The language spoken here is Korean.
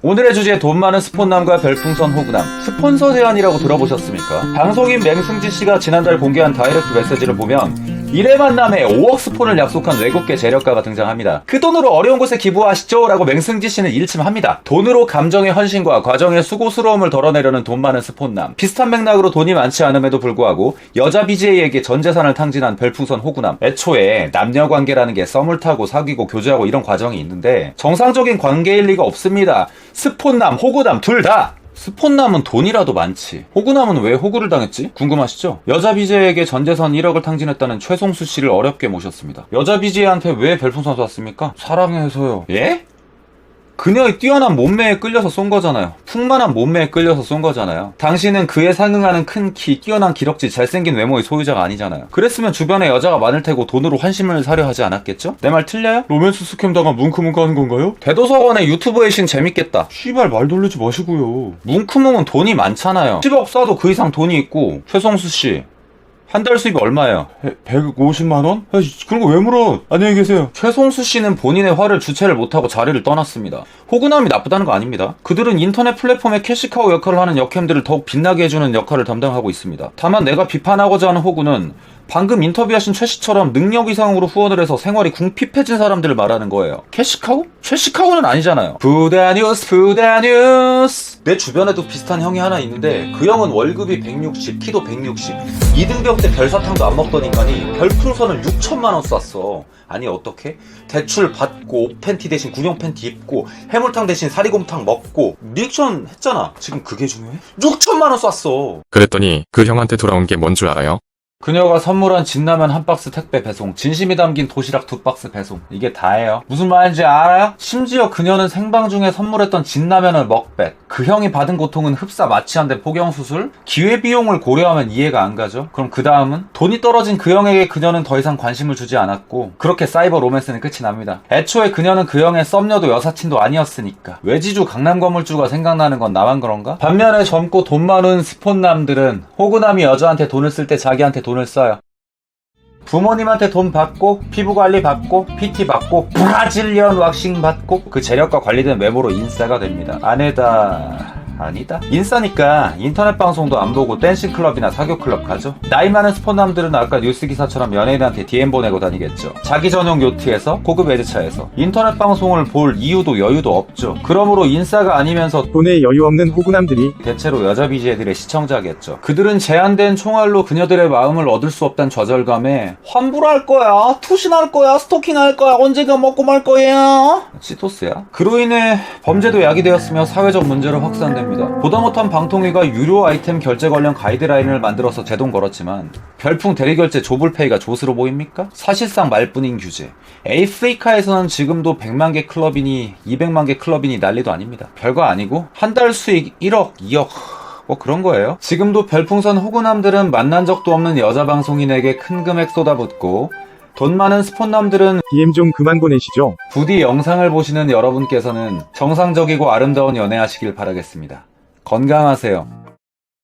오늘의 주제 돈 많은 스폰남과 별풍선 호구남 스폰서 제안이라고 들어보셨습니까? 방송인 맹승지 씨가 지난달 공개한 다이렉트 메시지를 보면 1회 만남에 5억 스폰을 약속한 외국계 재력가가 등장합니다. 그 돈으로 어려운 곳에 기부하시죠? 라고 맹승지 씨는 일침합니다. 돈으로 감정의 헌신과 과정의 수고스러움을 덜어내려는 돈 많은 스폰남. 비슷한 맥락으로 돈이 많지 않음에도 불구하고 여자 BJ에게 전 재산을 탕진한 별풍선 호구남. 애초에 남녀 관계라는 게 썸을 타고 사귀고 교제하고 이런 과정이 있는데 정상적인 관계일 리가 없습니다. 스폰남, 호구남 둘 다! 스폰 남은 돈이라도 많지. 호구 남은 왜 호구를 당했지? 궁금하시죠? 여자 BJ에게 전재산 1억을 탕진했다는 최송수 씨를 어렵게 모셨습니다. 여자 BJ한테 왜 별풍선 쐈습니까? 사랑해서요. 예? 그녀의 뛰어난 몸매에 끌려서 쏜 거잖아요. 풍만한 몸매에 끌려서 쏜 거잖아요. 당신은 그에 상응하는 큰 키, 뛰어난 기럭지, 잘생긴 외모의 소유자가 아니잖아요. 그랬으면 주변에 여자가 많을 테고 돈으로 환심을 사려 하지 않았겠죠? 내 말 틀려요? 로맨스 스캠다가 뭉크뭉크 하는 건가요? 대도서관의 유튜브의 신 재밌겠다. 씨발 말 돌리지 마시고요. 뭉크뭉은 돈이 많잖아요. 10억 쏴도 그 이상 돈이 있고 최성수 씨 한 달 수입이 얼마예요? 150만 원? 그런 거 왜 물어? 안녕히 계세요. 최송수 씨는 본인의 화를 주체를 못하고 자리를 떠났습니다. 호구남이 나쁘다는 거 아닙니다. 그들은 인터넷 플랫폼의 캐시카우 역할을 하는 역캠들을 더욱 빛나게 해주는 역할을 담당하고 있습니다. 다만 내가 비판하고자 하는 호구는 방금 인터뷰하신 최 씨처럼 능력 이상으로 후원을 해서 생활이 궁핍해진 사람들을 말하는 거예요. 캐시카우? 최시카우는 아니잖아요. 부다 뉴스 부다 뉴스 내 주변에도 비슷한 형이 하나 있는데 그 형은 월급이 160, 키도 160 이등병 때 별사탕도 안 먹던 인간이 별풍선을 6천만 원 쐈어. 아니 어떻게? 대출 받고 옷 팬티 대신 군용 팬티 입고 해물탕 대신 사리곰탕 먹고 리액션 했잖아. 지금 그게 중요해? 6천만 원 쐈어. 그랬더니 그 형한테 돌아온 게 뭔 줄 알아요? 그녀가 선물한 진라면 한 박스 택배 배송, 진심이 담긴 도시락 두 박스 배송. 이게 다예요. 무슨 말인지 알아요? 심지어 그녀는 생방 중에 선물했던 진라면을 먹백. 그 형이 받은 고통은 흡사 마취한데 포경 수술? 기회비용을 고려하면 이해가 안 가죠? 그럼 그 다음은? 돈이 떨어진 그 형에게 그녀는 더 이상 관심을 주지 않았고, 그렇게 사이버 로맨스는 끝이 납니다. 애초에 그녀는 그 형의 썸녀도 여사친도 아니었으니까. 외지주 강남 건물주가 생각나는 건 나만 그런가? 반면에 젊고 돈 많은 스폰남들은 호구남이 여자한테 돈을 쓸 때 자기한테 돈을 써요. 부모님한테 돈 받고 피부 관리 받고 PT 받고 브라질리언 왁싱 받고 그 재력과 관리된 외모로 인싸가 됩니다. 아내다. 아니다. 인싸니까 인터넷 방송도 안 보고 댄싱 클럽이나 사교 클럽 가죠. 나이 많은 스폰남들은 아까 뉴스 기사처럼 연예인한테 DM 보내고 다니겠죠. 자기 전용 요트에서 고급 외제차에서 인터넷 방송을 볼 이유도 여유도 없죠. 그러므로 인싸가 아니면서 돈에 여유 없는 호구남들이 대체로 여자 BJ들의 시청자겠죠. 그들은 제한된 총알로 그녀들의 마음을 얻을 수 없다는 좌절감에 환불할 거야, 투신할 거야, 스토킹할 거야, 언제가 먹고 말 거야. 치토스야. 그로 인해 범죄도 야기되었으며 사회적 문제로 확산됩 니다. 보다 못한 방통위가 유료 아이템 결제 관련 가이드라인을 만들어서 제동 걸었지만 별풍 대리결제 조불페이가 조스로 보입니까? 사실상 말뿐인 규제. 에이프리카에서는 지금도 100만 개 클럽이니 200만 개 클럽이니 난리도 아닙니다. 별거 아니고 한 달 수익 1억, 2억 뭐 그런 거예요. 지금도 별풍선 호구남들은 만난 적도 없는 여자 방송인에게 큰 금액 쏟아붓고 돈 많은 스폰남들은 DM 좀 그만 보내시죠. 부디 영상을 보시는 여러분께서는 정상적이고 아름다운 연애하시길 바라겠습니다. 건강하세요.